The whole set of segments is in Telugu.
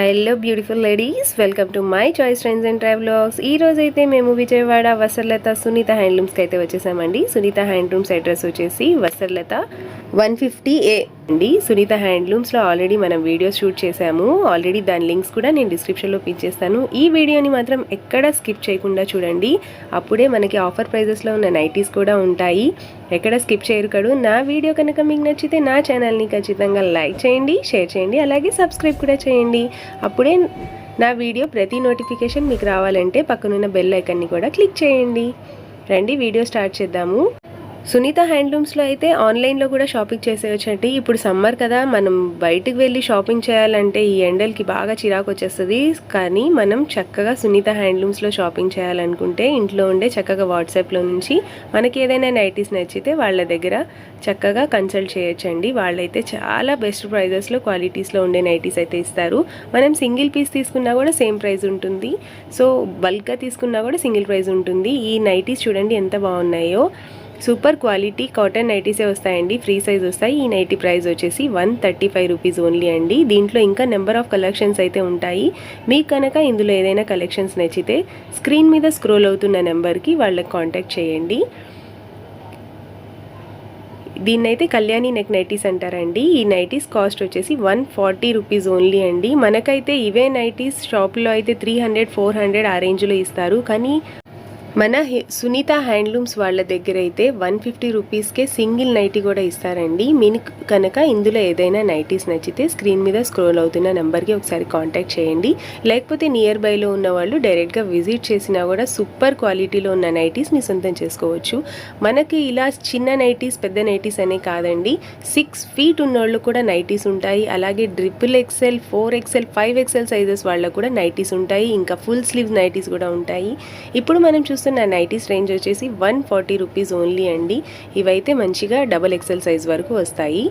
Hello beautiful ladies welcome to my choice trains and travelogues ఈ రోజు అయితే మేము విజయవాడ వసర్లత సునీత హ్యాండ్లూమ్స్కి అయితే వచ్చేసామండి. సునీత హ్యాండ్లూమ్స్ అడ్రస్ వచ్చేసి వసర్లత వన్ ఫిఫ్టీ ఏ అండి. సునీత హ్యాండ్లూమ్స్లో ఆల్రెడీ మనం వీడియోస్ షూట్ చేశాము ఆల్రెడీ దాని లింక్స్ కూడా నేను డిస్క్రిప్షన్లో పిన్ చేస్తాను. ఈ వీడియోని మాత్రం ఎక్కడ స్కిప్ చేయకుండా చూడండి. అప్పుడే మనకి ఆఫర్ ప్రైజెస్లో ఉన్న నైటీస్ కూడా ఉంటాయి. ఎక్కడ స్కిప్ చేయరు కడు. నా వీడియో కనుక మీకు నచ్చితే నా ఛానల్ని ఖచ్చితంగా లైక్ చేయండి షేర్ చేయండి అలాగే సబ్స్క్రైబ్ కూడా చేయండి. అప్పుడే నా వీడియో ప్రతి నోటిఫికేషన్ మీకు రావాలంటే పక్కనున్న బెల్ ఐకన్ని కూడా క్లిక్ చేయండి. రండి వీడియో స్టార్ట్ చేద్దాము. సునీత హ్యాండ్లూమ్స్లో అయితే ఆన్లైన్లో కూడా షాపింగ్ చేసేయచ్చండి. ఇప్పుడు సమ్మర్ కదా మనం బయటకు వెళ్ళి షాపింగ్ చేయాలంటే ఈ ఎండలకి బాగా చిరాకు వచ్చేస్తుంది. కానీ మనం చక్కగా సునీత హ్యాండ్లూమ్స్లో షాపింగ్ చేయాలనుకుంటే ఇంట్లో ఉండే చక్కగా వాట్సాప్లో నుంచి మనకి ఏదైనా నైటీస్ నచ్చితే వాళ్ళ దగ్గర చక్కగా కన్సల్ట్ చేయొచ్చండి. వాళ్ళైతే చాలా బెస్ట్ ప్రైజెస్లో క్వాలిటీస్లో ఉండే నైటీస్ అయితే ఇస్తారు. మనం సింగిల్ పీస్ తీసుకున్నా కూడా సేమ్ ప్రైస్ ఉంటుంది. సో బల్క్గా తీసుకున్నా కూడా సింగిల్ ప్రైస్ ఉంటుంది. ఈ నైటీస్ చూడండి ఎంత బాగున్నాయో. సూపర్ క్వాలిటీ కాటన్ నైటీసే వస్తాయండి. ఫ్రీ సైజ్ వస్తాయి. ఈ నైటీ ప్రైస్ వచ్చేసి one thirty five rupees only అండి. దీంట్లో ఇంకా నెంబర్ ఆఫ్ కలెక్షన్స్ అయితే ఉంటాయి. మీకు కనుక ఇందులో ఏదైనా కలెక్షన్స్ నచ్చితే స్క్రీన్ మీద స్క్రోల్ అవుతున్న నెంబర్కి వాళ్ళకి కాంటాక్ట్ చేయండి. దీన్నైతే కళ్యాణి నెక్ నైటీస్ అంటారండి. ఈ నైటీస్ కాస్ట్ వచ్చేసి వన్ ఫార్టీ రూపీస్ ఓన్లీ అండి. మనకైతే ఇవే నైటీస్ షాప్లో అయితే త్రీ హండ్రెడ్ ఫోర్ హండ్రెడ్ ఆ రేంజ్లో ఇస్తారు. కానీ మన సునీత హ్యాండ్లూమ్స్ వాళ్ళ దగ్గర అయితే వన్ ఫిఫ్టీ రూపీస్కే సింగిల్ నైటీ కూడా ఇస్తారండి. మీకు కనుక ఇందులో ఏదైనా నైటీస్ నచ్చితే స్క్రీన్ మీద స్క్రోల్ అవుతున్న నెంబర్కి ఒకసారి కాంటాక్ట్ చేయండి. లేకపోతే నియర్ బైలో ఉన్న వాళ్ళు డైరెక్ట్గా విజిట్ చేసినా కూడా సూపర్ క్వాలిటీలో ఉన్న నైటీస్ మీ సొంతం చేసుకోవచ్చు. మనకి ఇలా చిన్న నైటీస్ పెద్ద నైటీస్ అనే కాదండి. సిక్స్ ఫీట్ ఉన్నోళ్ళు కూడా నైటీస్ ఉంటాయి. అలాగే triple XL four XL five XL sizes వాళ్ళకు కూడా నైటీస్ ఉంటాయి. ఇంకా ఫుల్ స్లీవ్స్ నైటీస్ కూడా ఉంటాయి. ఇప్పుడు మనం చూస్తున్న నైటీస్ రేంజ్ వచ్చేసి వన్ ఫార్టీ రూపీస్ ఓన్లీ అండి. ఇవైతే మంచిగా డబల్ ఎక్సెల్ సైజ్ వరకు వస్తాయి.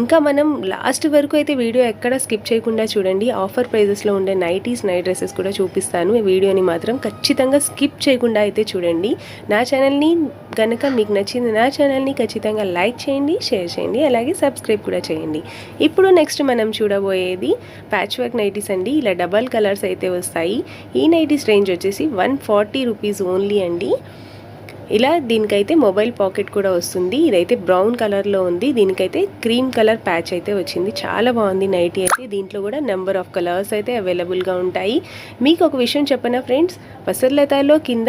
ఇంకా మనం లాస్ట్ వరకు అయితే వీడియో ఎక్కడ స్కిప్ చేయకుండా చూడండి. ఆఫర్ ప్రైజెస్లో ఉండే నైటీస్ నైట్ డ్రెస్సెస్ కూడా చూపిస్తాను. ఈ వీడియోని మాత్రం ఖచ్చితంగా స్కిప్ చేయకుండా అయితే చూడండి. నా ఛానల్ని కనుక మీకు నచ్చింది నా ఛానల్ని ఖచ్చితంగా లైక్ చేయండి షేర్ చేయండి అలాగే సబ్స్క్రైబ్ కూడా చేయండి. ఇప్పుడు నెక్స్ట్ మనం చూడబోయేది ప్యాచ్ వర్క్ నైటీస్ అండి. ఇలా డబల్ కలర్స్ అయితే వస్తాయి. ఈ నైటీస్ రేంజ్ వచ్చేసి వన్ ఫార్టీ రూపీస్ ఓన్లీ అండి. ఇలా దీనికైతే మొబైల్ పాకెట్ కూడా వస్తుంది. ఇదైతే బ్రౌన్ కలర్లో ఉంది. దీనికైతే క్రీమ్ కలర్ ప్యాచ్ అయితే వచ్చింది. చాలా బాగుంది నైటీ అయితే. దీంట్లో కూడా నెంబర్ ఆఫ్ కలర్స్ అయితే అవైలబుల్గా ఉంటాయి. మీకు ఒక విషయం చెప్పనా ఫ్రెండ్స్? వసర్లతలో కింద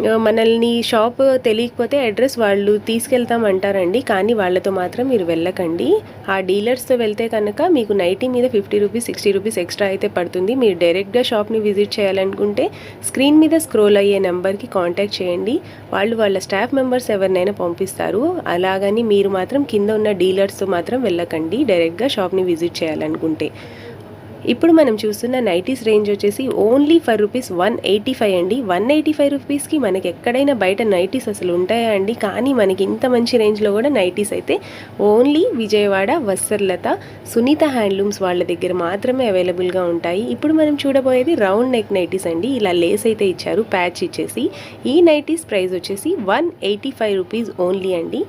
మనల్ని షాప్ తెలియకపోతే అడ్రస్ వాళ్ళు తీసుకెళ్తాం అంటారండి కానీ వాళ్ళతో మాత్రం మీరు వెళ్ళకండి. ఆ డీలర్స్తో వెళ్తే కనుక మీకు నైటీ మీద fifty rupees sixty rupees extra అయితే పడుతుంది. మీరు డైరెక్ట్గా షాప్ని విజిట్ చేయాలనుకుంటే స్క్రీన్ మీద స్క్రోల్ అయ్యే నెంబర్కి కాంటాక్ట్ చేయండి. వాళ్ళు వాళ్ళ స్టాఫ్ మెంబర్స్ ఎవరినైనా పంపిస్తారు. అలాగని మీరు మాత్రం కింద ఉన్న డీలర్స్తో మాత్రం వెళ్ళకండి డైరెక్ట్గా షాప్ని విజిట్ చేయాలనుకుంటే. ఇప్పుడు మనం చూస్తున్న నైటీస్ రేంజ్ వచ్చేసి only five rupees one eighty five అండి. వన్ ఎయిటీ ఫైవ్ రూపీస్కి మనకి ఎక్కడైనా బయట నైటీస్ అసలు ఉంటాయా అండి? కానీ మనకి ఇంత మంచి రేంజ్లో కూడా నైటీస్ అయితే ఓన్లీ విజయవాడ వస్త్రలత సునీత హ్యాండ్లూమ్స్ వాళ్ళ దగ్గర మాత్రమే అవైలబుల్గా ఉంటాయి. ఇప్పుడు మనం చూడబోయేది రౌండ్ నెక్ నైటీస్ అండి. ఇలా లేస్ అయితే ఇచ్చారు ప్యాచ్ ఇచ్చేసి. ఈ నైటీస్ ప్రైస్ వచ్చేసి one eighty five rupees only అండి.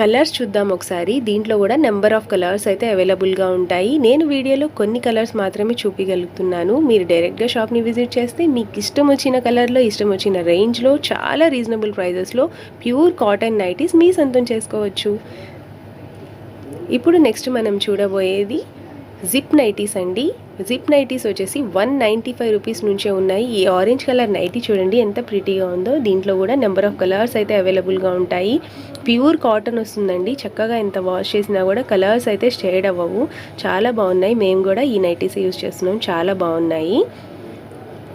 కలర్స్ చూద్దాం ఒకసారి. దీంట్లో కూడా నెంబర్ ఆఫ్ కలర్స్ అయితే అవైలబుల్గా ఉంటాయి. నేను వీడియోలో కొన్ని కలర్స్ మాత్రమే చూపించగలుగుతున్నాను మీరు డైరెక్ట్గా షాప్ని విజిట్ చేస్తే మీకు ఇష్టం వచ్చిన కలర్లో ఇష్టం వచ్చిన రేంజ్లో చాలా రీజనబుల్ ప్రైజెస్లో ప్యూర్ కాటన్ నైటీస్ మీ సొంతం చేసుకోవచ్చు. ఇప్పుడు నెక్స్ట్ మనం చూడబోయేది జిప్ నైటీస్ అండి. జిప్ నైటీస్ వచ్చేసి వన్ నైంటీ ఫైవ్ రూపీస్ నుంచే ఉన్నాయి. ఈ ఆరెంజ్ కలర్ నైటీ చూడండి ఎంత ప్రిటీగా ఉందో. దీంట్లో కూడా నెంబర్ ఆఫ్ కలర్స్ అయితే అవైలబుల్గా ఉంటాయి. ప్యూర్ కాటన్ వస్తుందండి. చక్కగా ఎంత వాష్ చేసినా కూడా కలర్స్ అయితే షేడ్ అవ్వవు. చాలా బాగున్నాయి. మేము కూడా ఈ నైటీస్ యూస్ చేస్తున్నాం. చాలా బాగున్నాయి.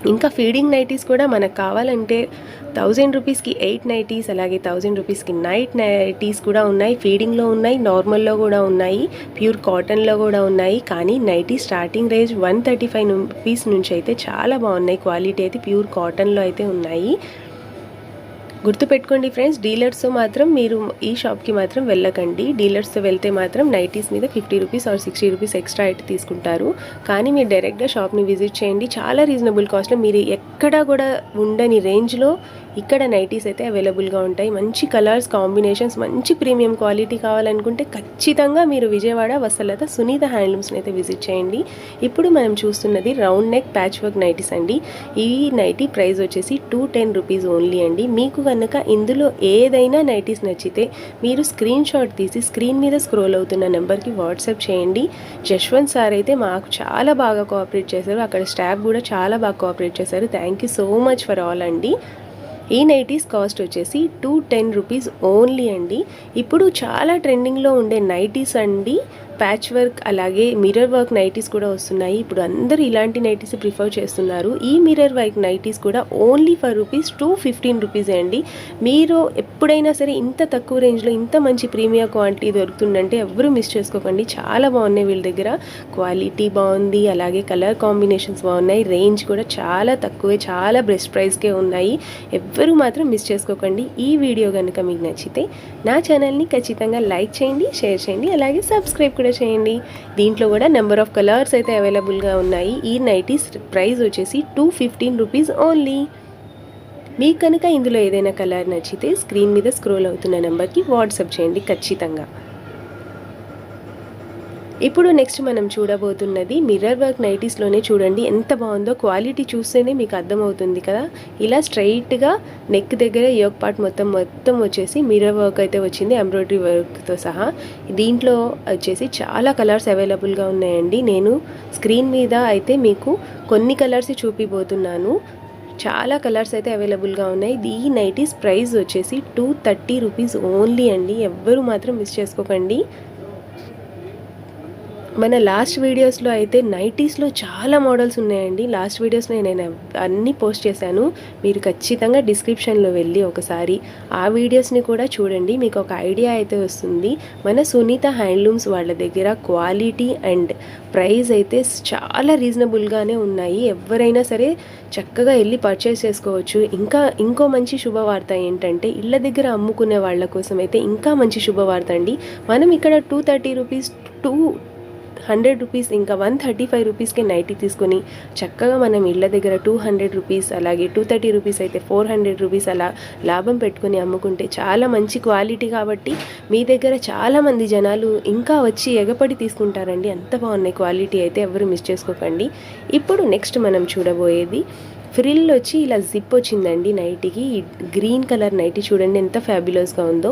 ఇంకా ఫీడింగ్ నైటీస్ కూడా మనకు కావాలంటే థౌజండ్ రూపీస్కి ఎయిట్ నైటీస్ అలాగే థౌజండ్ రూపీస్కి నైట్ నైటీస్ కూడా ఉన్నాయి. ఫీడింగ్లో ఉన్నాయి నార్మల్లో కూడా ఉన్నాయి ప్యూర్ కాటన్లో కూడా ఉన్నాయి. కానీ nighty starting range one thirty five rupees నుంచి అయితే చాలా బాగున్నాయి. క్వాలిటీ అయితే ప్యూర్ కాటన్లో అయితే ఉన్నాయి. గుర్తుపెట్టుకోండి ఫ్రెండ్స్ డీలర్స్తో మాత్రం మీరు ఈ షాప్కి మాత్రం వెళ్ళకండి. డీలర్స్తో వెళ్తే మాత్రం నైటీస్ మీద fifty rupees or sixty rupees extra అయితే తీసుకుంటారు. కానీ మీరు డైరెక్ట్గా షాప్ని విజిట్ చేయండి. చాలా రీజనబుల్ కాస్ట్లో మీరు ఎక్కడా కూడా ఉండని రేంజ్లో ఇక్కడ నైటీస్ అయితే అవైలబుల్గా ఉంటాయి. మంచి కలర్స్ కాంబినేషన్స్ మంచి ప్రీమియం క్వాలిటీ కావాలనుకుంటే ఖచ్చితంగా మీరు విజయవాడ వసలత సునీత హ్యాండ్లూమ్స్ని అయితే విజిట్ చేయండి. ఇప్పుడు మనం చూస్తున్నది round neck patch work nighties అండి. ఈ నైటీ ప్రైస్ వచ్చేసి టూ టెన్ రూపీస్ ఓన్లీ అండి. మీకు కనుక ఇందులో ఏదైనా నైటీస్ నచ్చితే మీరు స్క్రీన్ షాట్ తీసి స్క్రీన్ మీద స్క్రోల్ అవుతున్న నెంబర్కి వాట్సాప్ చేయండి. జశ్వంత్ సార్ అయితే మాకు చాలా బాగా కోఆపరేట్ చేశారు. అక్కడ స్టాఫ్ కూడా చాలా బాగా కోఆపరేట్ చేశారు. Thank you so much for all అండి. ఈ నైటీస్ కాస్ట్ వచ్చేసి టూ టెన్ రూపీస్ ఓన్లీ అండి. ఇప్పుడు చాలా ట్రెండింగ్లో ఉండే నైటీస్ అండి. ప్యాచ్ వర్క్ అలాగే మిర్రర్ వర్క్ నైటీస్ కూడా వస్తున్నాయి. ఇప్పుడు అందరూ ఇలాంటి నైటీస్ ప్రిఫర్ చేస్తున్నారు. ఈ మిర్రర్ వర్క్ నైటీస్ కూడా only for rupees two fifteen rupees అండి. మీరు ఎప్పుడైనా సరే ఇంత తక్కువ రేంజ్లో ఇంత మంచి ప్రీమియం క్వాంటిటీ దొరుకుతుందంటే ఎవరూ మిస్ చేసుకోకండి. చాలా బాగున్నాయి వీళ్ళ దగ్గర. క్వాలిటీ బాగుంది. అలాగే కలర్ కాంబినేషన్స్ బాగున్నాయి. రేంజ్ కూడా చాలా తక్కువే చాలా బెస్ట్ ప్రైస్కే ఉన్నాయి. ఎవ్వరూ మాత్రం మిస్ చేసుకోకండి. ఈ వీడియో కనుక మీకు నచ్చితే నా ఛానల్ని ఖచ్చితంగా లైక్ చేయండి షేర్ చేయండి అలాగే సబ్స్క్రైబ్ కూడా చేయండి. దీంట్లో కూడా నెంబర్ ఆఫ్ కలర్స్ అయితే అవైలబుల్గా ఉన్నాయి. ఈ నైటీస్ ప్రైస్ వచ్చేసి టూ ఫిఫ్టీన్ రూపీస్ ఓన్లీ మీకు కనుక ఇందులో ఏదైనా కలర్ నచ్చితే స్క్రీన్ మీద స్క్రోల్ అవుతున్న నెంబర్కి వాట్సాప్ చేయండి ఖచ్చితంగా. ఇప్పుడు నెక్స్ట్ మనం చూడబోతున్నది మిర్రర్ వర్క్ నైటీస్లోనే చూడండి. ఎంత బాగుందో క్వాలిటీ చూస్తేనే మీకు అర్థమవుతుంది కదా. ఇలా స్ట్రైట్గా నెక్ దగ్గర యోగ్ పార్ట్ మొత్తం మొత్తం వచ్చేసి మిర్రర్ వర్క్ అయితే వచ్చింది ఎంబ్రాయిడరీ వర్క్తో సహా. దీంట్లో వచ్చేసి చాలా కలర్స్ అవైలబుల్గా ఉన్నాయండి. నేను స్క్రీన్ మీద అయితే మీకు కొన్ని కలర్స్ చూపిబోతున్నాను. చాలా కలర్స్ అయితే అవైలబుల్గా ఉన్నాయి. ఈ నైటీస్ ప్రైస్ వచ్చేసి టూ థర్టీ రూపీస్ ఓన్లీ అండి. ఎవ్వరు మాత్రం మిస్ చేసుకోకండి. మన లాస్ట్ వీడియోస్లో అయితే నైటీస్లో చాలా మోడల్స్ ఉన్నాయండి. లాస్ట్ వీడియోస్లో నేను అన్నీ పోస్ట్ చేశాను. మీరు ఖచ్చితంగా డిస్క్రిప్షన్లో వెళ్ళి ఒకసారి ఆ వీడియోస్ని కూడా చూడండి. మీకు ఒక ఐడియా అయితే వస్తుంది. మన సునీత హ్యాండ్లూమ్స్ వాళ్ళ దగ్గర క్వాలిటీ అండ్ ప్రైస్ అయితే చాలా రీజనబుల్గానే ఉన్నాయి. ఎవరైనా సరే చక్కగా వెళ్ళి పర్చేస్ చేసుకోవచ్చు. ఇంకా ఇంకో మంచి శుభవార్త ఏంటంటే ఇళ్ళ దగ్గర అమ్ముకునే వాళ్ళ కోసం అయితే ఇంకా మంచి శుభవార్త అండి. మనం ఇక్కడ two thirty rupees two hundred rupees ఇంకా వన్ థర్టీ ఫైవ్ రూపీస్కి నైటీ తీసుకొని చక్కగా మనం ఇళ్ళ దగ్గర టూ హండ్రెడ్ రూపీస్ అలాగే టూ థర్టీ రూపీస్ అయితే ఫోర్ హండ్రెడ్ రూపీస్ అలా లాభం పెట్టుకొని అమ్ముకుంటే చాలా మంచి క్వాలిటీ కాబట్టి మీ దగ్గర చాలామంది జనాలు ఇంకా వచ్చి ఎగపడి తీసుకుంటారండి. అంత బాగున్నాయి క్వాలిటీ అయితే ఎవరు మిస్ చేసుకోకండి. ఇప్పుడు నెక్స్ట్ మనం చూడబోయేది ఫ్రిల్ వచ్చి ఇలా జిప్ వచ్చిందండి నైటీకి. గ్రీన్ కలర్ నైటీ చూడండి ఎంత ఫ్యాబులస్గా ఉందో.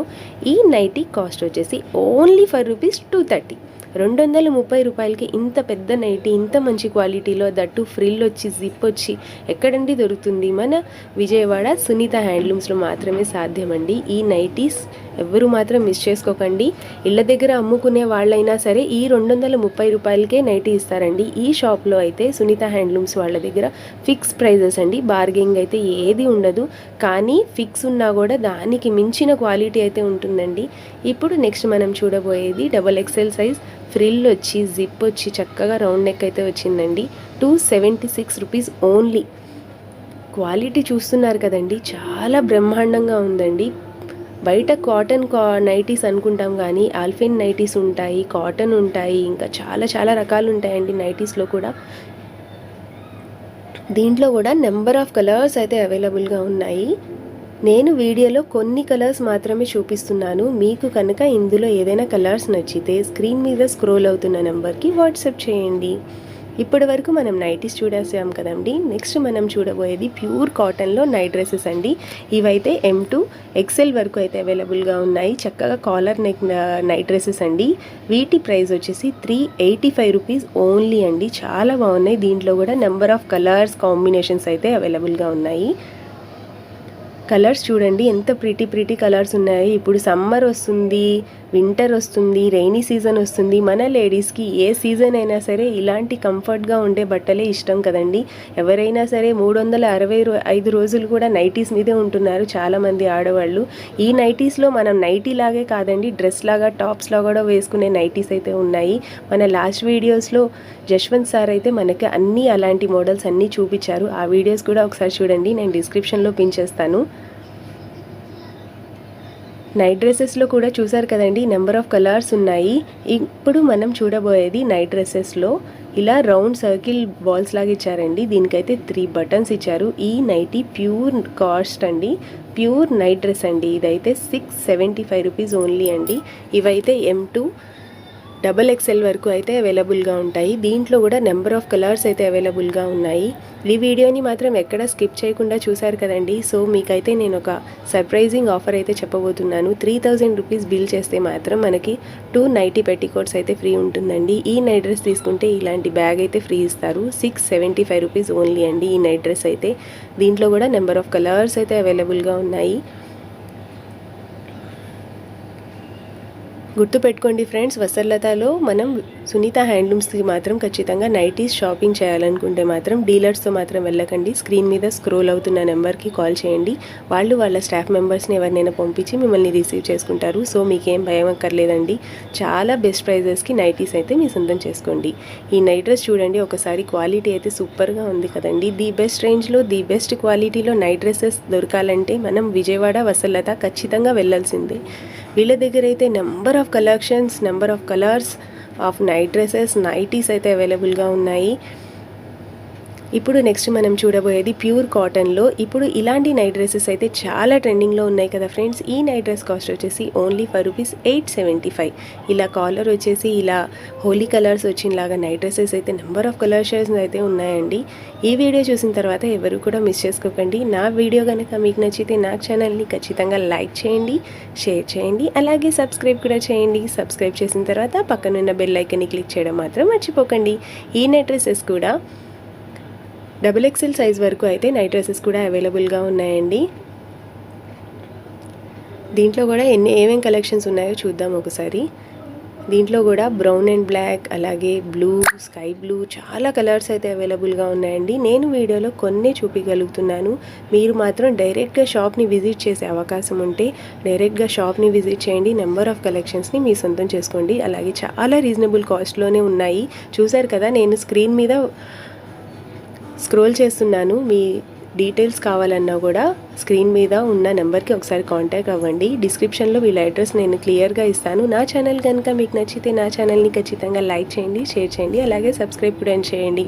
ఈ నైటీ కాస్ట్ వచ్చేసి only five rupees two thirty. రెండు వందల ముప్పై రూపాయలకి ఇంత పెద్ద నైటీ ఇంత మంచి క్వాలిటీలో దట్టు ఫ్రిల్ వచ్చి జిప్ వచ్చి ఎక్కడండి దొరుకుతుంది? మన విజయవాడ సునీత హ్యాండ్లూమ్స్లో మాత్రమే సాధ్యమండి. ఈ నైటీస్ ఎవరు మాత్రం మిస్ చేసుకోకండి. ఇళ్ళ దగ్గర అమ్ముకునే వాళ్ళైనా సరే ఈ రెండు వందల ముప్పై రూపాయలకే నైటీ ఇస్తారండి. ఈ షాప్లో అయితే సునీత హ్యాండ్లూమ్స్ వాళ్ళ దగ్గర ఫిక్స్ ప్రైజెస్ అండి. బార్గెనింగ్ అయితే ఏది ఉండదు. కానీ ఫిక్స్ ఉన్నా కూడా దానికి మించిన క్వాలిటీ అయితే ఉంటుందండి. ఇప్పుడు నెక్స్ట్ మనం చూడబోయేది డబల్ ఎక్సెల్ సైజ్ ఫ్రిల్ వచ్చి జిప్ వచ్చి చక్కగా రౌండ్ నెక్ అయితే వచ్చిందండి. Two seventy six rupees only quality చూస్తున్నారు కదండి చాలా బ్రహ్మాండంగా ఉందండి. బయట కాటన్ కా నైటీస్ అనుకుంటాం కానీ ఆల్ఫిన్ నైటీస్ ఉంటాయి కాటన్ ఉంటాయి ఇంకా చాలా చాలా రకాలు ఉంటాయండి నైటీస్లో కూడా. దీంట్లో కూడా నెంబర్ ఆఫ్ కలర్స్ అయితే అవైలబుల్గా ఉన్నాయి. నేను వీడియోలో కొన్ని కలర్స్ మాత్రమే చూపిస్తున్నాను. మీకు కనుక ఇందులో ఏదైనా కలర్స్ నచ్చితే స్క్రీన్ మీద స్క్రోల్ అవుతున్న నెంబర్కి వాట్సాప్ చేయండి. ఇప్పటి వరకు మనం నైటీస్ చూడేసాం కదండి. నెక్స్ట్ మనం చూడబోయేది ప్యూర్ కాటన్లో నైట్ డ్రెస్సెస్ అండి. ఇవైతే ఎం టూ ఎక్సెల్ వరకు అయితే అవైలబుల్గా ఉన్నాయి. చక్కగా కాలర్ నెక్ నైట్ డ్రెస్సెస్ అండి. వీటి ప్రైస్ వచ్చేసి three eighty five rupees only అండి. చాలా బాగున్నాయి. దీంట్లో కూడా నెంబర్ ఆఫ్ కలర్స్ కాంబినేషన్స్ అయితే అవైలబుల్గా ఉన్నాయి. కలర్స్ చూడండి ఎంత ప్రిటీ ప్రిటీ కలర్స్ ఉన్నాయి. ఇప్పుడు సమ్మర్ వస్తుంది వింటర్ వస్తుంది రైనీ సీజన్ వస్తుంది. మన లేడీస్కి ఏ సీజన్ అయినా సరే ఇలాంటి కంఫర్ట్గా ఉండే బట్టలే ఇష్టం కదండి. ఎవరైనా సరే మూడు వందల అరవై రో ఐదు రోజులు కూడా నైటీస్ మీదే ఉంటున్నారు చాలామంది ఆడవాళ్ళు. ఈ నైటీస్లో మనం నైటీ లాగే కాదండి డ్రెస్ లాగా టాప్స్లో కూడా వేసుకునే నైటీస్ అయితే ఉన్నాయి. మన లాస్ట్ వీడియోస్లో జశ్వంత్ సార్ అయితే మనకి అన్ని అలాంటి మోడల్స్ అన్నీ చూపించారు. ఆ వీడియోస్ కూడా ఒకసారి చూడండి నేను డిస్క్రిప్షన్లో పించేస్తాను నైట్ డ్రెస్సెస్లో కూడా చూసారు కదండి నెంబర్ ఆఫ్ కలర్స్ ఉన్నాయి. ఇప్పుడు మనం చూడబోయేది నైట్ డ్రెస్సెస్లో ఇలా రౌండ్ సర్కిల్ బాల్స్ లాగా ఇచ్చారండి. దీనికైతే త్రీ బటన్స్ ఇచ్చారు. ఈ నైటీ ప్యూర్ కాస్ట్ అండి. ప్యూర్ నైట్ డ్రెస్ అండి. ఇదైతే six seventy five rupees only అండి. ఇవైతే ఎం టూ డబల్ ఎక్స్ఎల్ వరకు అయితే అవైలబుల్గా ఉంటాయి. దీంట్లో కూడా నెంబర్ ఆఫ్ కలర్స్ అయితే అవైలబుల్గా ఉన్నాయి. ఈ వీడియోని మాత్రం ఎక్కడ స్కిప్ చేయకుండా చూశారు కదండి. సో మీకైతే నేను ఒక సర్ప్రైజింగ్ ఆఫర్ అయితే చెప్పబోతున్నాను. త్రీ థౌజండ్ రూపీస్ బిల్ చేస్తే మాత్రం మనకి టూ నైటీ పెట్టికోట్స్ అయితే ఫ్రీ ఉంటుందండి. ఈ నైట్ డ్రెస్ తీసుకుంటే ఇలాంటి బ్యాగ్ అయితే ఫ్రీ ఇస్తారు. Six seventy five rupees only అండి ఈ నైట్ డ్రెస్ అయితే. దీంట్లో కూడా నెంబర్ ఆఫ్ కలర్స్ అయితే అవైలబుల్గా ఉన్నాయి. గుర్తుపెట్టుకోండి ఫ్రెండ్స్ వసర్లతలో మనం సునీత హ్యాండ్లూమ్స్కి మాత్రం ఖచ్చితంగా నైటీస్ షాపింగ్ చేయాలనుకుంటే మాత్రం డీలర్స్తో మాత్రం వెళ్ళకండి. స్క్రీన్ మీద స్క్రోల్ అవుతున్న నెంబర్కి కాల్ చేయండి. వాళ్ళు వాళ్ళ స్టాఫ్ మెంబర్స్ని ఎవరినైనా పంపించి మిమ్మల్ని రిసీవ్ చేసుకుంటారు. సో మీకేం భయం అక్కర్లేదండి. చాలా బెస్ట్ ప్రైజెస్కి నైటీస్ అయితే మీ సొంతం చేసుకోండి. ఈ నైట్ డ్రెస్ చూడండి. ఒకసారి క్వాలిటీ అయితే సూపర్గా ఉంది కదండి. ది బెస్ట్ రేంజ్లో ది బెస్ట్ క్వాలిటీలో నైట్ డ్రెస్సెస్ దొరకాలంటే మనం విజయవాడ వసలత ఖచ్చితంగా వెళ్ళాల్సిందే. వీళ్ళ దగ్గర అయితే number of collections number of colours of night dresses nighties అయితే అవైలబుల్గా ఉన్నాయి. ఇప్పుడు నెక్స్ట్ మనం చూడబోయేది ప్యూర్ కాటన్లో ఇప్పుడు ఇలాంటి నైట్ డ్రెస్సెస్ అయితే చాలా ట్రెండింగ్లో ఉన్నాయి కదా ఫ్రెండ్స్ ఈ నైట్ డ్రెస్ కాస్ట్ వచ్చేసి only for rupees eight seventy five ఇలా కాలర్ వచ్చేసి ఇలా హోలీ కలర్స్ వచ్చినలాగా నైట్ డ్రెస్సెస్ అయితే నెంబర్ ఆఫ్ కలర్ అయితే ఉన్నాయండి. ఈ వీడియో చూసిన తర్వాత ఎవరు కూడా మిస్ చేసుకోకండి. నా వీడియో కనుక మీకు నచ్చితే నా ఛానల్ని ఖచ్చితంగా లైక్ చేయండి షేర్ చేయండి అలాగే సబ్స్క్రైబ్ కూడా చేయండి. సబ్స్క్రైబ్ చేసిన తర్వాత పక్కనున్న బెల్ ఐకన్ని క్లిక్ చేయడం మాత్రం మర్చిపోకండి. ఈ నైట్ డ్రెస్సెస్ కూడా డబుల్ ఎక్సెల్ సైజ్ వరకు అయితే నైట్ డ్రెస్సెస్ కూడా అవైలబుల్గా ఉన్నాయండి. దీంట్లో కూడా ఎన్ని ఏమేమి కలెక్షన్స్ ఉన్నాయో చూద్దాం ఒకసారి. దీంట్లో కూడా బ్రౌన్ అండ్ బ్లాక్ అలాగే బ్లూ స్కై బ్లూ చాలా కలర్స్ అయితే అవైలబుల్గా ఉన్నాయండి. నేను వీడియోలో కొన్ని చూపించగలుగుతున్నాను మీరు మాత్రం డైరెక్ట్గా షాప్ని విజిట్ చేసే అవకాశం ఉంటే డైరెక్ట్గా షాప్ని విజిట్ చేయండి. నెంబర్ ఆఫ్ కలెక్షన్స్ని మీ సొంతం చేసుకోండి. అలాగే చాలా రీజనబుల్ కాస్ట్లోనే ఉన్నాయి. చూసారు కదా నేను స్క్రీన్ మీద స్క్రోల్ చేస్తున్నాను. మీ డీటెయిల్స్ కావాలన్నా కూడా స్క్రీన్ మీద ఉన్న నెంబర్కి ఒకసారి కాంటాక్ట్ అవ్వండి. డిస్క్రిప్షన్లో వీళ్ళ అడ్రస్ నేను క్లియర్గా ఇస్తాను. నా ఛానల్ కనుక మీకు నచ్చితే నా ఛానల్ని ఖచ్చితంగా లైక్ చేయండి షేర్ చేయండి అలాగే సబ్స్క్రైబ్ కూడా చేయండి.